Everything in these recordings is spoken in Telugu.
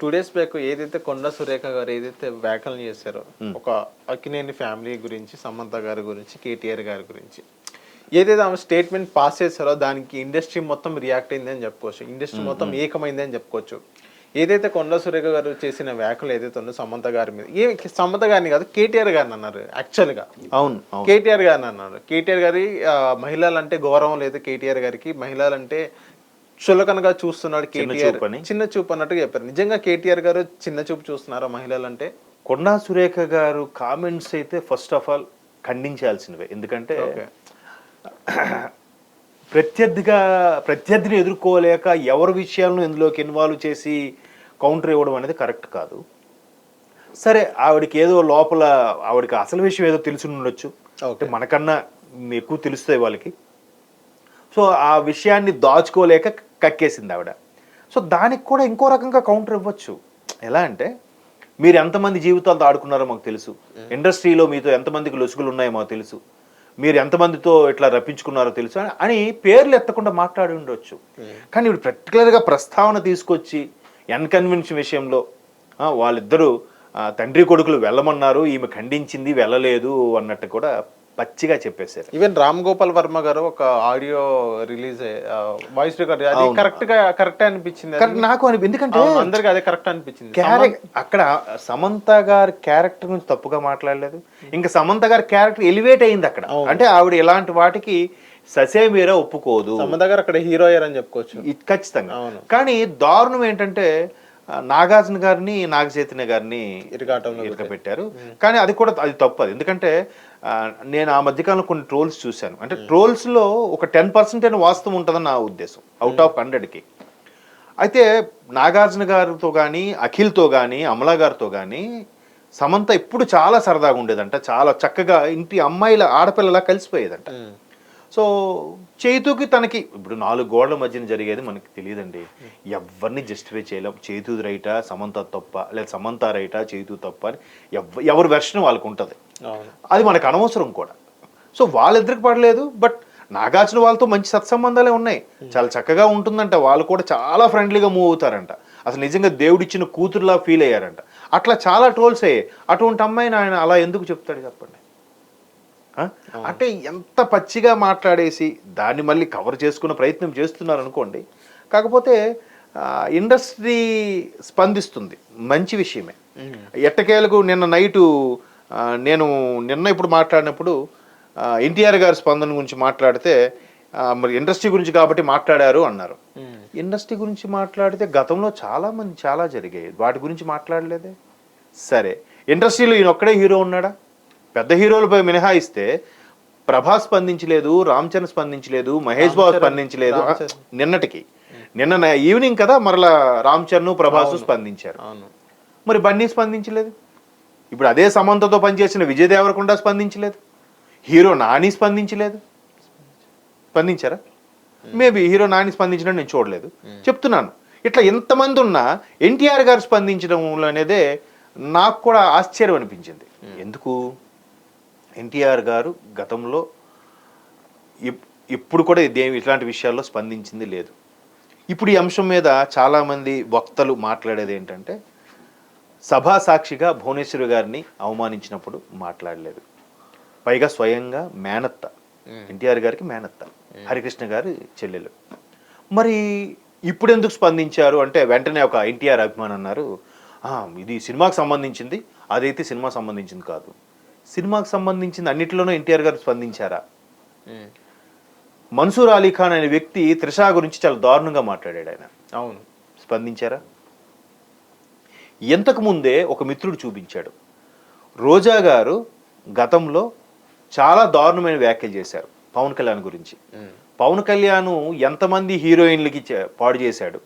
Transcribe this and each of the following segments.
టూ డేస్ బ్యాక్ ఏదైతే కొండ సురేఖ గారు ఏదైతే వ్యాఖ్యలు చేశారో ఒక అక్కినేని ఫ్యామిలీ గురించి సమంత గారి గురించి కేటీఆర్ గారి గురించి ఏదైతే ఆమె స్టేట్మెంట్ పాస్ చేశారో దానికి ఇండస్ట్రీ మొత్తం రియాక్ట్ అయింది అని చెప్పుకోవచ్చు. ఇండస్ట్రీ మొత్తం ఏకమైంది అని చెప్పుకోవచ్చు. ఏదైతే కొండ సురేఖ గారు చేసిన వ్యాఖ్యలు ఏదైతే ఉందో సమంత గారి మీద ఏ సమంత గారిని కాదు కేటీఆర్ గారిని అన్నారు యాక్చువల్గా అవును కేటీఆర్ గారిని అన్నారు. కేటీఆర్ గారి మహిళలంటే గౌరవం లేదు కేటీఆర్ గారికి మహిళలంటే చులకనగా చూస్తున్నాడు కేటీఆర్. చిన్న చూపు అన్నట్టుగా చెప్పారు. నిజంగా కేటీఆర్ గారు చిన్న చూపు చూస్తున్నారా మహిళలంటే కొండా సురేఖ గారు కామెంట్స్ అయితే ఫస్ట్ ఆఫ్ ఆల్ ఖండించాల్సినవే. ఎందుకంటే ప్రత్యర్థిగా ప్రత్యర్థిని ఎదుర్కోలేక ఎవరి విషయాలను ఇందులోకి ఇన్వాల్వ్ చేసి కౌంటర్ ఇవ్వడం అనేది కరెక్ట్ కాదు. సరే ఆవిడకి ఏదో లోపల ఆవిడకి అసలు విషయం ఏదో తెలిసి ఉండొచ్చు. మనకన్నా ఎక్కువ తెలుస్తాయి వాళ్ళకి. సో ఆ విషయాన్ని దాచుకోలేక కక్కేసింది ఆవిడ. సో దానికి కూడా ఇంకో రకంగా కౌంటర్ ఇవ్వచ్చు. ఎలా అంటే మీరు ఎంతమంది జీవితాలతో ఆడుకున్నారో మాకు తెలుసు. ఇండస్ట్రీలో మీతో ఎంతమందికి లొసుగులు ఉన్నాయో మాకు తెలుసు. మీరు ఎంతమందితో ఇట్లా రప్పించుకున్నారో తెలుసు అని- పేర్లు ఎత్తకుండా మాట్లాడి ఉండొచ్చు. కానీ ఇప్పుడు పర్టికులర్గా ప్రస్తావన తీసుకొచ్చి ఎన్కన్వెన్షన్ విషయంలో వాళ్ళిద్దరూ తండ్రి కొడుకులు వెళ్ళమన్నారు ఈమె ఖండించింది వెళ్ళలేదు అన్నట్టు కూడా పచ్చిగా చెప్పేశారు. ఈవెన్ రామ్ గోపాల్ వర్మ గారు ఒక ఆడియో రిలీజ్ వాయిస్ రికార్డ్ అది కరెక్ట్గా కరెక్ట్ అనిపించింది. నాకు అని ఎందుకంటే అందరికీ అదే కరెక్ట్ అనిపించింది. అక్కడ సమంత గారి క్యారెక్టర్ గురించి తప్పుగా మాట్లాడలేదు. ఇంకా సమంత గారి క్యారెక్టర్ ఎలివేట్ అయింది అక్కడ. అంటే ఆవిడ ఇలాంటి వాటికి ససేమీరా ఒప్పుకోదు. సమంత గారు అక్కడ హీరో అయ్యారని చెప్పుకోవచ్చు. ఖచ్చితంగా. కానీ దారుణం ఏంటంటే నాగార్జున గారిని నాగ చైతన్య గారిని ఇరకాటంలో ఇరక పెట్టారు. కానీ అది కూడా అది తప్పదు ఎందుకంటే నేను ఆ మధ్యకాలంలో కొన్ని ట్రోల్స్ చూశాను. అంటే ట్రోల్స్లో ఒక టెన్ పర్సెంట్ అయిన వాస్తవం ఉంటుందని నా ఉద్దేశం అవుట్ ఆఫ్ హండ్రెడ్కి. అయితే నాగార్జున గారితో కానీ అఖిల్తో కానీ అమలా గారితో కానీ సమంత ఇప్పుడు చాలా సరదాగా ఉండేదంట. చాలా చక్కగా ఇంటి అమ్మాయిల ఆడపిల్లలా కలిసిపోయేదంట. సో చేతుకి తనకి ఇప్పుడు నాలుగు గోడల మధ్యన జరిగేది మనకి తెలియదండి. ఎవరిని జస్టిఫై చేయలేం. చేతు రైటా సమంత తప్ప లేదా సమంత రైటా చేతు తప్ప అని ఎవ ఎవరి వెర్షన్ వాళ్ళకు ఉంటుంది అది మనకు అనవసరం కూడా. సో వాళ్ళిద్దరికి పడలేదు? బట్ నాగార్జున వాళ్ళతో మంచి సత్సంబంధాలే ఉన్నాయి. చాలా చక్కగా ఉంటుందంట. వాళ్ళు కూడా చాలా ఫ్రెండ్లీగా మూవ్ అవుతారంట. అసలు నిజంగా దేవుడిచ్చిన కూతురులా ఫీల్ అయ్యారంట. అట్లా చాలా ట్రోల్స్ అయ్యాయి. అటువంటి అమ్మాయిని ఆయన అలా ఎందుకు చెప్తాడు చెప్పండి? అంటే ఎంత పచ్చిగా మాట్లాడేసి దాన్ని మళ్ళీ కవర్ చేసుకునే ప్రయత్నం చేస్తున్నారు అనుకోండి కాకపోతే ఇండస్ట్రీ స్పందిస్తుంది. మంచి విషయమే. ఎట్టకేలకు నిన్న నైటు నేను నిన్న ఇప్పుడు మాట్లాడినప్పుడు ఎన్టీఆర్ గారి స్పందన గురించి మాట్లాడితే మరి ఇండస్ట్రీ గురించి కాబట్టి మాట్లాడారు అన్నారు. ఇండస్ట్రీ గురించి మాట్లాడితే గతంలో చాలా మంది చాలా జరిగాయి. వాటి గురించి మాట్లాడలేదే? సరే. ఇండస్ట్రీలో ఈయన ఒక్కడే హీరో ఉన్నాడా? పెద్ద హీరోలపై మినహాయిస్తే ప్రభాస్ స్పందించలేదు రామ్ చరణ్ స్పందించలేదు మహేష్ బాబు స్పందించలేదు. నిన్నటికి. నిన్న ఈవినింగ్ కదా మరలా రామ్ చరణ్ ప్రభాస్ స్పందించారు. అవును. మరి బన్నీ స్పందించలేదు? ఇప్పుడు అదే సమంతతో పనిచేసిన విజయ్ దేవరకొండ స్పందించలేదు. హీరో నాని స్పందించలేదు. స్పందించారా? మేబీ హీరో నాని స్పందించడం నేను చూడలేదు. చెప్తున్నాను. ఇట్లా ఎంతమంది ఉన్నా ఎన్టీఆర్ గారు స్పందించడం అనేదే నాకు కూడా ఆశ్చర్యం అనిపించింది. ఎందుకు? ఎన్టీఆర్ గారు గతంలో ఇప్- ఇప్పుడు కూడా ఇదే ఇట్లాంటి విషయాల్లో స్పందించింది లేదు. ఇప్పుడు ఈ అంశం మీద చాలామంది వక్తలు మాట్లాడేది ఏంటంటే సభా సాక్షిగా భువనేశ్వరి గారిని అవమానించినప్పుడు మాట్లాడలేదు. పైగా స్వయంగా మేనత్త ఎన్టీఆర్ గారికి మేనత్త హరికృష్ణ గారి చెల్లెలు. మరి ఇప్పుడు ఎందుకు స్పందించారు? అంటే వెంటనే ఒక ఎన్టీఆర్ అభిమాని అన్నారు "ఆ, ఇది సినిమాకి సంబంధించింది అదైతే సినిమా సంబంధించింది కాదు. సినిమాకి సంబంధించింది అన్నిటిలోనూ ఎన్టీఆర్ గారు స్పందించారా. మన్సూర్ అలీ ఖాన్ అనే వ్యక్తి త్రిషా గురించి చాలా దారుణంగా మాట్లాడాడు ఆయన. అవును. స్పందించారా? ఎంతకు ముందే ఒక మిత్రుడు చూపించాడు. రోజా గారు గతంలో చాలా దారుణమైన వ్యాఖ్యలు చేశారు పవన్ కళ్యాణ్ గురించి. పవన్ కళ్యాణ్ ఎంతమంది హీరోయిన్లకి పాడు చేశాడు.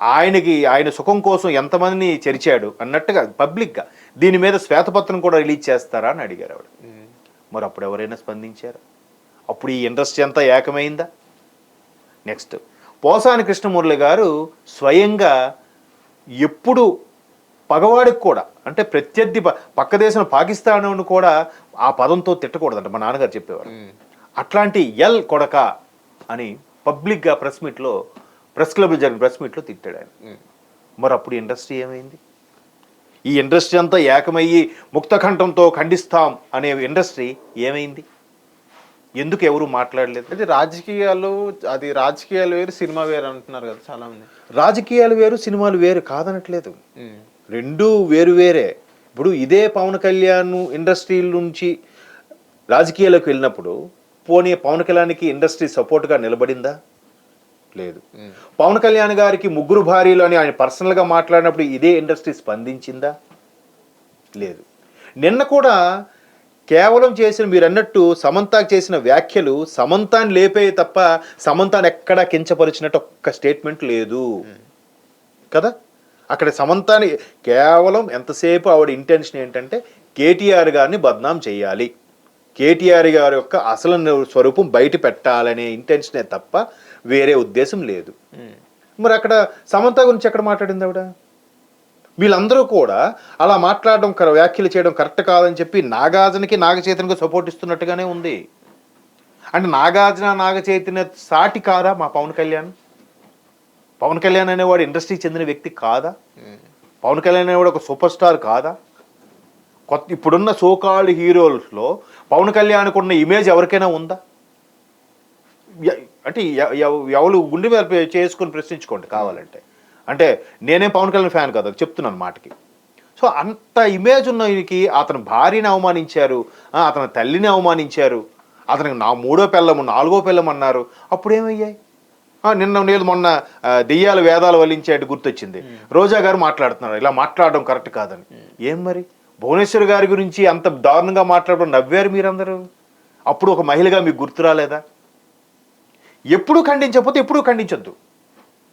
ఆయనకి ఆయన సుఖం కోసం ఎంతమందిని చెరిచాడు అన్నట్టుగా పబ్లిక్గా దీని మీద శ్వేతపత్రం కూడా రిలీజ్ చేస్తారా అని అడిగారు ఆవిడ. మరి అప్పుడు ఎవరైనా స్పందించారా? అప్పుడు ఈ ఇండస్ట్రీ అంతా ఏకమైందా? నెక్స్ట్ పోసాని కృష్ణమురళి గారు స్వయంగా ఎప్పుడు పగవాడికి కూడా అంటే ప్రత్యర్థి పక్క దేశం పాకిస్తాన్ కూడా ఆ పదంతో తిట్టకూడదంట మా నాన్నగారు చెప్పేవారు. అట్లాంటి ఎల్ కొడక అని పబ్లిక్గా ప్రెస్ మీట్లో ప్రెస్ క్లబ్లో జరిగిన ప్రెస్ మీట్లో తిట్టాడు ఆయన. మరి అప్పుడు ఇండస్ట్రీ ఏమైంది? ఈ ఇండస్ట్రీ అంతా ఏకమయ్యి ముక్తకంఠంతో ఖండిస్తాం అనే ఇండస్ట్రీ ఏమైంది? ఎందుకు ఎవరు మాట్లాడలేదు? అయితే రాజకీయాలు అది రాజకీయాలు వేరు సినిమా వేరు అంటున్నారు కదా చాలా మంది రాజకీయాలు వేరు సినిమాలు వేరు కాదనట్లేదు. రెండు వేరు వేరే. ఇప్పుడు ఇదే పవన్ కళ్యాణ్ ఇండస్ట్రీల నుంచి రాజకీయాలకు వెళ్ళినప్పుడు పోనీ పవన్ కళ్యాణ్కి ఇండస్ట్రీ సపోర్ట్గా నిలబడిందా? లేదు. పవన్ కళ్యాణ్ గారికి ముగ్గురు భార్యలు అని ఆయన పర్సనల్గా మాట్లాడినప్పుడు ఇదే ఇండస్ట్రీ స్పందించిందా? లేదు. నిన్న కూడా కేవలం చేసిన మీరు అన్నట్టు సమంతాకు చేసిన వ్యాఖ్యలు సమంతాన్ని లేపే తప్ప సమంతాన్ని ఎక్కడా కించపరిచినట్టు ఒక్క స్టేట్మెంట్ లేదు. కదా? అక్కడ సమంతాని కేవలం ఎంతసేపు ఆవిడ ఇంటెన్షన్ ఏంటంటే కేటీఆర్ గారిని బద్నాం చేయాలి. కేటీఆర్ గారి యొక్క అసలు స్వరూపం బయట పెట్టాలనే ఇంటెన్షనే తప్ప వేరే ఉద్దేశం లేదు. ఉమ్. మరి అక్కడ సమంత గురించి ఎక్కడ మాట్లాడింది ఆవిడ? వీళ్ళందరూ కూడా అలా మాట్లాడడం కర- వ్యాఖ్యలు చేయడం కరెక్ట్ కాదని చెప్పి నాగార్జునకి నాగ చైతన్యకి సపోర్ట్ ఇస్తున్నట్టుగానే ఉంది. అంటే నాగార్జున నాగ చైతన్య సాటి కాదా మా పవన్ కళ్యాణ్? పవన్ కళ్యాణ్ అనేవాడు ఇండస్ట్రీకి చెందిన వ్యక్తి కాదా. పవన్ కళ్యాణ్ అనేవాడు ఒక సూపర్ స్టార్ కాదా? కొత్త ఇప్పుడున్న సోకాల్డ్ హీరోస్లో పవన్ కళ్యాణ్కి ఉన్న ఇమేజ్ ఎవరికైనా ఉందా? అంటే ఎవరు గుండె మీద చేసుకొని ప్రశ్నించుకోండి కావాలంటే. అంటే నేనే పవన్ కళ్యాణ్ ఫ్యాన్ కదా చెప్తున్నాను మాటకి. సో అంత ఇమేజ్ ఉన్న ఈయనకి అతని భార్యని అవమానించారు అతని తల్లిని అవమానించారు అతనికి నా మూడో పిల్లము నాలుగో పిల్లం అన్నారు అప్పుడు ఏమయ్యాయి నిన్న నేను మొన్న దెయ్యాల వేదాలు వల్లించేట్టు గుర్తొచ్చింది. రోజా గారు మాట్లాడుతున్నారు. ఇలా మాట్లాడడం కరెక్ట్ కాదని. ఏం మరి? భువనేశ్వర్ గారి గురించి అంత దారుణంగా మాట్లాడడం నవ్వారు మీరందరూ? అప్పుడు ఒక మహిళగా మీకు గుర్తు రాలేదా? ఎప్పుడు ఖండించకపోతే ఎప్పుడు ఖండించొద్దు.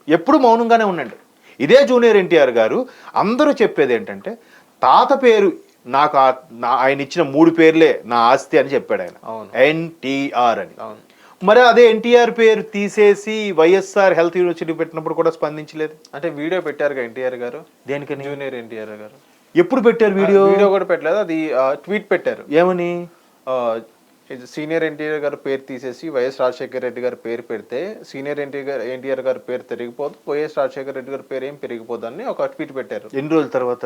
ఎప్పుడు మౌనంగానే ఉండండి. ఇదే జూనియర్ ఎన్టీఆర్ గారు అందరూ చెప్పేది ఏంటంటే తాత పేరు నాకు ఆయన ఇచ్చిన మూడు పేర్లే నా ఆస్తి అని చెప్పాడు ఆయన. ఎన్టీఆర్ అని. అవును. మరి అదే ఎన్టీఆర్ పేరు తీసేసి వైఎస్ఆర్ హెల్త్ యూనివర్సిటీ పెట్టినప్పుడు కూడా స్పందించలేదు? అంటే వీడియో పెట్టారు ఎన్టీఆర్ గారు? దేనికని జూనియర్ ఎన్టీఆర్ గారు. ఎప్పుడు పెట్టారు వీడియో? వీడియో కూడా పెట్టలేదు. అది ట్వీట్ పెట్టారు. ఏమని? సీనియర్ ఎన్టీఆర్ గారి పేరు తీసేసి వైఎస్ రాజశేఖర రెడ్డి గారి పేరు పెడితే సీనియర్ ఎన్టీఆర్ ఎన్టీఆర్ గారి పేరు పెరిగిపోదు వైఎస్ రాజశేఖర రెడ్డి గారి పేరు ఏం పెరిగిపోదు అని ఒక ట్వీట్ పెట్టారు. ఎన్ని రోజుల తర్వాత?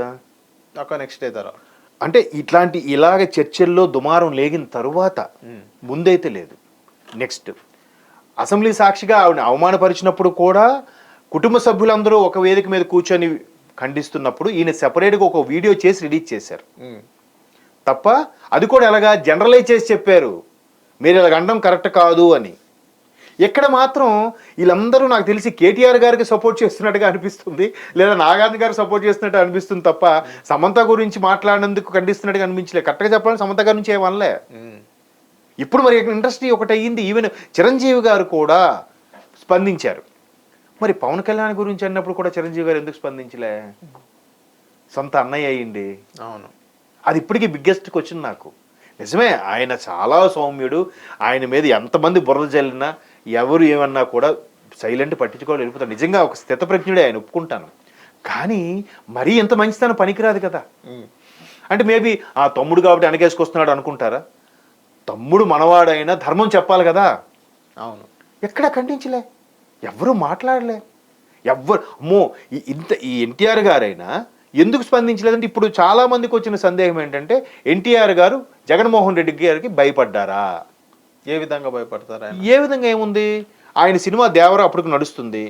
ఒక నెక్స్ట్ డే తర్వాత. అంటే ఇట్లాంటి ఇలాగ చర్చల్లో దుమారం లేగిన తరువాత ముందైతే లేదు. నెక్స్ట్ అసెంబ్లీ సాక్షిగా ఆవిడ అవమానపరిచినప్పుడు కూడా కుటుంబ సభ్యులందరూ ఒక వేదిక మీద కూర్చొని ఖండిస్తున్నప్పుడు ఈయన సెపరేట్గా ఒక వీడియో చేసి రిలీజ్ చేశారు. తప్ప అది కూడా ఎలాగా జనరలైజ్ చేసి చెప్పారు. మీరు ఇలాగ అనడం కరెక్ట్ కాదు అని. ఇక్కడ మాత్రం వీళ్ళందరూ నాకు తెలిసి కేటీఆర్ గారికి సపోర్ట్ చేస్తున్నట్టుగా అనిపిస్తుంది. లేదా నాగార్జున గారికి సపోర్ట్ చేస్తున్నట్టు అనిపిస్తుంది తప్ప సమంత గురించి మాట్లాడినందుకు ఖండిస్తున్నట్టుగా అనిపించలేదు. కరెక్ట్గా చెప్పాలని సమంత గారి నుంచి ఏమనలే. ఇప్పుడు మరి ఇండస్ట్రీ ఒకటి అయ్యింది ఈవెన్ చిరంజీవి గారు కూడా స్పందించారు. మరి పవన్ కళ్యాణ్ గురించి అన్నప్పుడు కూడా చిరంజీవి గారు ఎందుకు స్పందించలే? సొంత అన్నయ్య అయ్యింది. అవును. అది ఇప్పటికీ బిగ్గెస్ట్ క్వశ్చన్ నాకు. నిజమే ఆయన చాలా సౌమ్యుడు. ఆయన మీద ఎంతమంది బుర్రలు జల్లినా ఎవరు ఏమన్నా కూడా సైలెంట్ పట్టించుకోవాలి వెళ్ళిపోతారు. నిజంగా ఒక స్థితప్రజ్ఞుడే ఆయన ఒప్పుకుంటాను. కానీ మరీ ఎంత మంచితనం పనికిరాదు కదా. అంటే మేబీ ఆ తమ్ముడు కాబట్టి వెనకేసుకొస్తున్నాడు అనుకుంటారా? తమ్ముడు మనవాడైనా ధర్మం చెప్పాలి కదా. అవును. ఎక్కడ ఖండించలే. ఎవ్వరూ మాట్లాడలే. ఎవ్వరు అమ్మో ఇంత ఈ ఎన్టీఆర్ గారైనా ఎందుకు స్పందించలేదంటే ఇప్పుడు చాలా మందికి వచ్చిన సందేహం ఏంటంటే ఎన్టీఆర్ గారు జగన్మోహన్ రెడ్డి గారికి భయపడ్డారా? ఏ విధంగా భయపడతారు ఏ విధంగా ఏముంది? ఆయన సినిమా దేవర అప్పటికి నడుస్తుంది.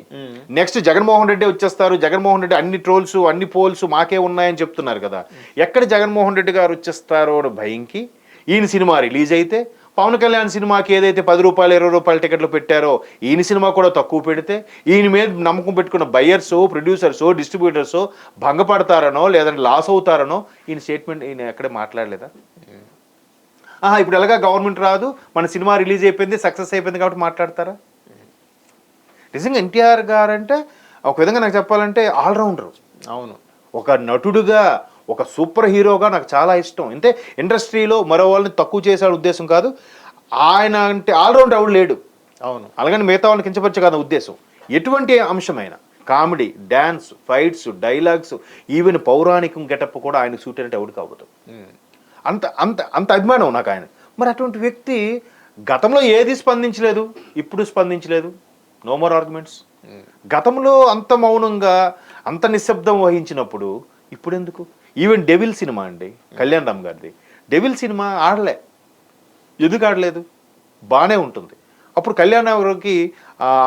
నెక్స్ట్ జగన్మోహన్ రెడ్డి వచ్చేస్తారు. జగన్మోహన్ రెడ్డి అన్ని ట్రోల్స్ అన్ని పోల్స్ మాకే ఉన్నాయని చెప్తున్నారు కదా. ఎక్కడ జగన్మోహన్ రెడ్డి గారు వచ్చేస్తారో భయంకి ఈయన సినిమా రిలీజ్ అయితే పవన్ కళ్యాణ్ సినిమాకి ఏదైతే పది రూపాయలు ఇరవై రూపాయల టికెట్లు పెట్టారో ఈయన సినిమా కూడా తక్కువ పెడితే ఈయన మీద నమ్మకం పెట్టుకున్న బయ్యర్స్ ప్రొడ్యూసర్స్ డిస్ట్రిబ్యూటర్స్ భంగపడతారనో లేదంటే లాస్ అవుతారనో ఈయన స్టేట్మెంట్ ఈయన ఎక్కడే మాట్లాడలేదా? ఆహా ఇప్పుడు ఎలాగా గవర్నమెంట్ రాదు మన సినిమా రిలీజ్ అయిపోయింది సక్సెస్ అయిపోయింది కాబట్టి మాట్లాడతారా? నిజంగా ఎన్టీఆర్ గారు అంటే ఒక విధంగా నాకు చెప్పాలంటే ఆల్రౌండర్. అవును. ఒక నటుడుగా ఒక సూపర్ హీరోగా నాకు చాలా ఇష్టం. అంటే ఇండస్ట్రీలో మరో వాళ్ళని తక్కువ చేసే ఉద్దేశం కాదు. ఆయన అంటే ఆల్రౌండర్ ఎవడు లేడు. అవును. అలాగని మిగతా వాళ్ళని కించపరిచే కాదు ఉద్దేశం. ఎటువంటి అంశమైనా comedy dance fights dialogues even పౌరాణికం getup కూడా ఆయన సూట్ అయినట్టు ఎవడు కావద్దు. అంత అంత అంత అభిమానం నాకు ఆయన. మరి అటువంటి వ్యక్తి గతంలో ఏది స్పందించలేదు? ఇప్పుడు స్పందించలేదు. No more arguments. గతంలో అంత మౌనంగా అంత నిశ్శబ్దం వహించినప్పుడు ఇప్పుడు ఎందుకు? ఈవెన్ డెవిల్ సినిమా అండి కళ్యాణ్ రామ్ గారిది. డెవిల్ సినిమా ఆడలే. ఎందుకు ఆడలేదు? బాగానే ఉంటుంది. అప్పుడు కళ్యాణ్ గారికి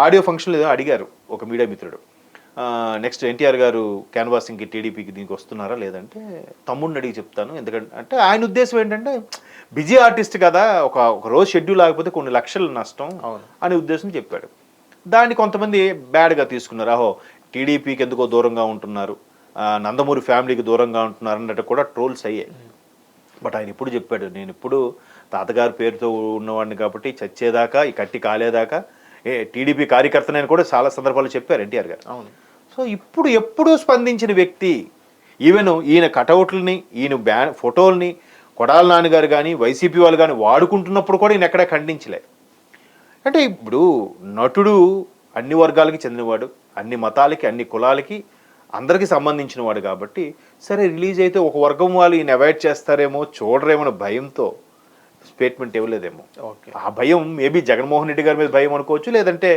ఆడియో ఫంక్షన్లో ఏదో అడిగారు ఒక మీడియా మిత్రుడు. నెక్స్ట్ ఎన్టీఆర్ గారు క్యాన్వాసింగ్కి టీడీపీకి దీనికి వస్తున్నారా లేదంటే తమ్ముడిని అడిగి చెప్తాను. ఎందుకంటే అంటే ఆయన ఉద్దేశం ఏంటంటే బిజీ ఆర్టిస్ట్ కదా ఒక ఒక రోజు షెడ్యూల్ ఆగిపోతే కొన్ని లక్షలు నష్టం. అనే ఉద్దేశం చెప్పాడు. దాన్ని కొంతమంది బ్యాడ్గా తీసుకున్నారు. అహో టీడీపీకి ఎందుకో దూరంగా ఉంటున్నారు. నందమూరి ఫ్యామిలీకి దూరంగా ఉంటున్నారు అన్నట్టు కూడా ట్రోల్స్ అయ్యాయి. బట్ ఆయన ఇప్పుడు చెప్పాడు నేను ఇప్పుడు తాతగారి పేరుతో ఉన్నవాడిని కాబట్టి చచ్చేదాకా ఈ కట్టి కాలేదాకా ఏ టీడీపీ కార్యకర్తనని కూడా చాలా సందర్భాలు చెప్పారు ఎన్టీఆర్ గారు. అవును. సో ఇప్పుడు ఎప్పుడూ స్పందించిన వ్యక్తి ఈవెన్ ఈయన కటౌట్లని ఈయన బ్యా ఫోటోల్ని కొడాల నాన్నగారు కానీ వైసీపీ వాళ్ళు కానీ వాడుకుంటున్నప్పుడు కూడా ఈయన ఎక్కడా ఖండించలే. అంటే ఇప్పుడు నటుడు అన్ని వర్గాలకి చెందినవాడు అన్ని మతాలకి అన్ని కులాలకి అందరికీ సంబంధించిన వాడు కాబట్టి సరే రిలీజ్ అయితే ఒక వర్గం వాళ్ళు ఈయన అవాయిడ్ చేస్తారేమో చూడరేమో భయంతో స్టేట్మెంట్ ఇవ్వలేదేమో. ఓకే. ఆ భయం మేబీ జగన్మోహన్ రెడ్డి గారి మీద భయం అనుకోవచ్చు లేదంటే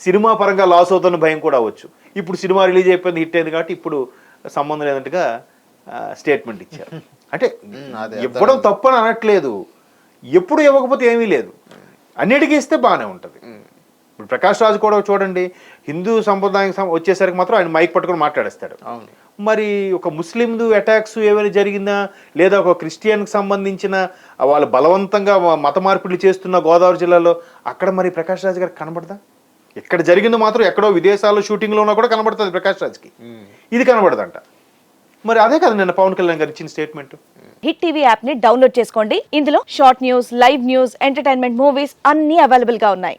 సినిమా పరంగా లాస్ అవుతున్న భయం కూడా అవ్వచ్చు. ఇప్పుడు సినిమా రిలీజ్ అయిపోయింది హిట్ అయింది కాబట్టి ఇప్పుడు సంబంధం లేదంటగా స్టేట్మెంట్ ఇచ్చారు. అంటే ఇవ్వడం తప్పని అనట్లేదు. ఎప్పుడు ఇవ్వకపోతే ఏమీ లేదు. అన్నిటికీ ఇస్తే బాగానే ఉంటుంది. ఇప్పుడు ప్రకాష్ రాజు కూడా చూడండి హిందూ సంప్రదాయం వచ్చేసరికి మాత్రం ఆయన మైక్ పట్టుకొని మాట్లాడేస్తాడు. అవును. మరి ఒక ముస్లింలు అటాక్స్ ఏమైనా జరిగిందా? లేదా ఒక క్రిస్టియన్కి సంబంధించిన వాళ్ళు బలవంతంగా మత మార్పిడి చేస్తున్న గోదావరి జిల్లాలో అక్కడ మరి ప్రకాష్ రాజ్ గారికి కనబడదా? ఇక్కడ జరిగింది మాత్రం ఎక్కడో విదేశాల్లో షూటింగ్లో ఉన్నా కూడా కనబడుతుంది ప్రకాష్ రాజ్కి. ఇది కనబడదంట. మరి అదే కదా నిన్న పవన్ కళ్యాణ్ గారు ఇచ్చిన స్టేట్మెంట్. హిట్ టీవీ యాప్ని డౌన్లోడ్ చేసుకోండి. ఇందులో short news live news entertainment movies అన్ని అవైలబుల్గా ఉన్నాయి.